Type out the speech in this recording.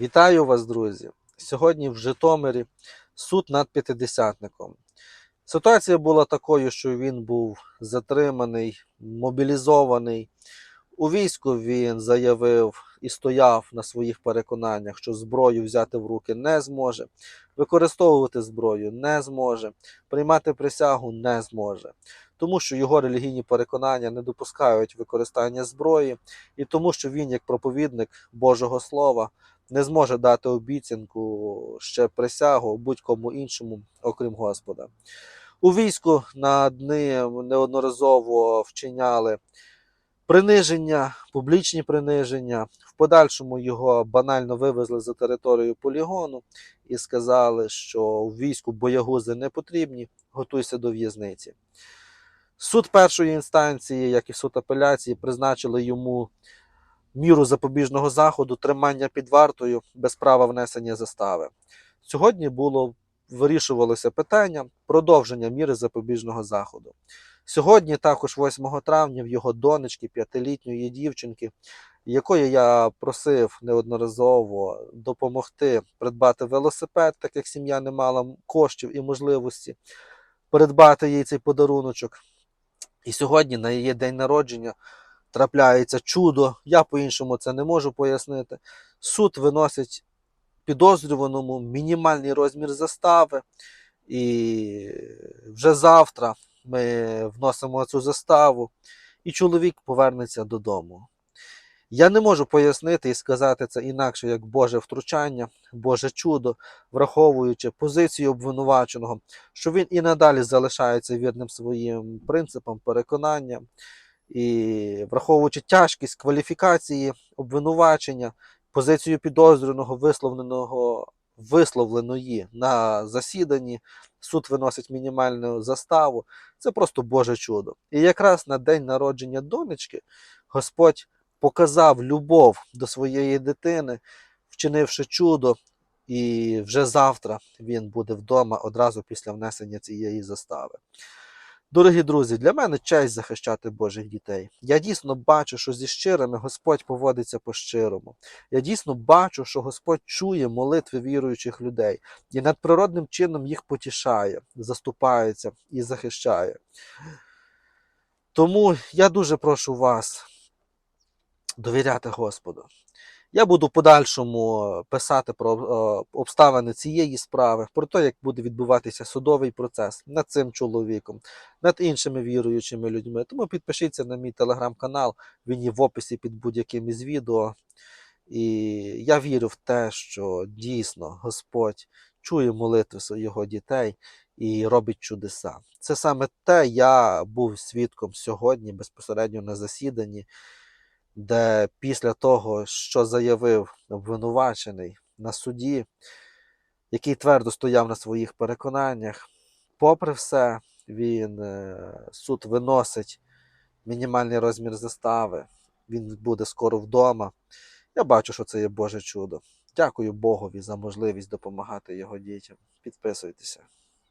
Вітаю вас, друзі! Сьогодні в Житомирі суд над п'ятидесятником. Ситуація була такою, що він був затриманий, мобілізований. У війську він заявив і стояв на своїх переконаннях, що зброю взяти в руки не зможе, використовувати зброю не зможе, приймати присягу не зможе, тому що його релігійні переконання не допускають використання зброї, і тому, що він, як проповідник Божого Слова, не зможе дати обіцянку ще присягу будь-кому іншому, окрім Господа. У війську над ним неодноразово вчиняли приниження, публічні приниження. В подальшому його банально вивезли за територію полігону і сказали, що в війську боягузи не потрібні, готуйся до в'язниці. Суд першої інстанції, як і суд апеляції, призначили йому міру запобіжного заходу, тримання під вартою без права внесення застави. Сьогодні було вирішувалося питання продовження міри запобіжного заходу. Сьогодні, також 8 травня, в його донечки, п'ятилітньої дівчинки, якої я просив неодноразово допомогти придбати велосипед, так як сім'я не мала коштів і можливості придбати їй цей подаруночок. І сьогодні, на її день народження, трапляється чудо. Я по-іншому це не можу пояснити. Суд виносить підозрюваному мінімальний розмір застави, і вже завтра ми вносимо цю заставу, і чоловік повернеться додому. Я не можу пояснити і сказати це інакше, як Боже втручання, Боже чудо, враховуючи позицію обвинуваченого, що він і надалі залишається вірним своїм принципам, переконанням, і враховуючи тяжкість кваліфікації обвинувачення, позицію підозрюваного, висловленого, висловленої на засіданні, суд виносить мінімальну заставу. Це просто Боже чудо. І якраз на день народження донечки Господь показав любов до своєї дитини, вчинивши чудо, і вже завтра він буде вдома одразу після внесення цієї застави. Дорогі друзі, для мене честь захищати Божих дітей. Я дійсно бачу, що зі щирими Господь поводиться по-щирому. Я дійсно бачу, що Господь чує молитви віруючих людей і надприродним чином їх потішає, заступається і захищає. Тому я дуже прошу вас довіряти Господу. Я буду в подальшому писати про е, обставини цієї справи, про те, як буде відбуватися судовий процес над цим чоловіком, над іншими віруючими людьми. Тому підпишіться на мій телеграм-канал, він є в описі під будь-яким із відео. І я вірю в те, що дійсно Господь чує молитви його дітей і робить чудеса. Це саме те я був свідком сьогодні безпосередньо на засіданні де після того, що заявив обвинувачений на суді, який твердо стояв на своїх переконаннях, попри все, він е, суд виносить мінімальний розмір застави, він буде скоро вдома. Я бачу, що це є Боже чудо. Дякую Богові за можливість допомагати його дітям. Підписуйтеся.